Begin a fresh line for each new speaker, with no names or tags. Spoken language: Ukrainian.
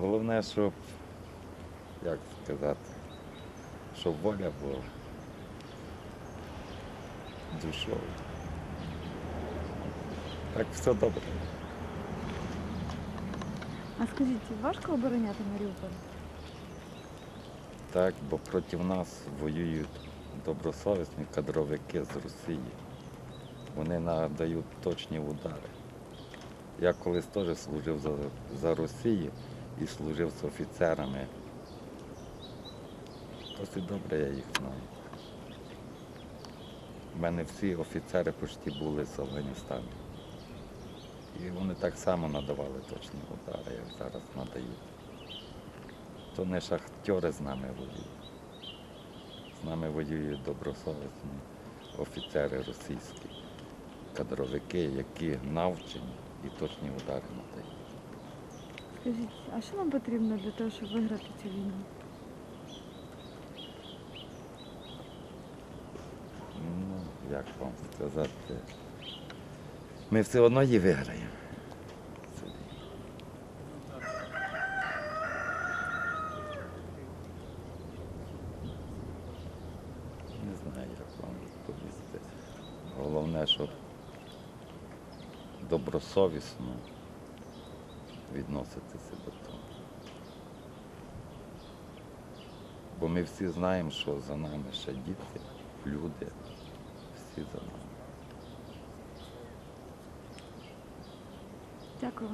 Головне, щоб, як сказати, щоб воля була душою. Так все добре.
А скажіть, важко обороняти Маріуполь?
Так, бо проти нас воюють добросовісні кадровики з Росії. Вони надають точні удари. Я колись теж служив за, за Росію і служив з офіцерами. Досить добре я їх знаю. У мене всі офіцери почти були з Афганістану. І вони так само надавали точні удари, як зараз надають. То не шахтери з нами воюють. З нами воюють добросовісні офіцери російські, кадровики, які навчені і точні удари надають.
Скажіть, а що нам потрібно для того, щоб виграти цю війну?
Ну, як вам сказати, ми все одно її виграємо. Не знаю, як вам відповісти. Головне, щоб добросовісно відноситися до того. Бо ми всі знаємо, що за нами ще діти, люди, всі за нами.
Дякую.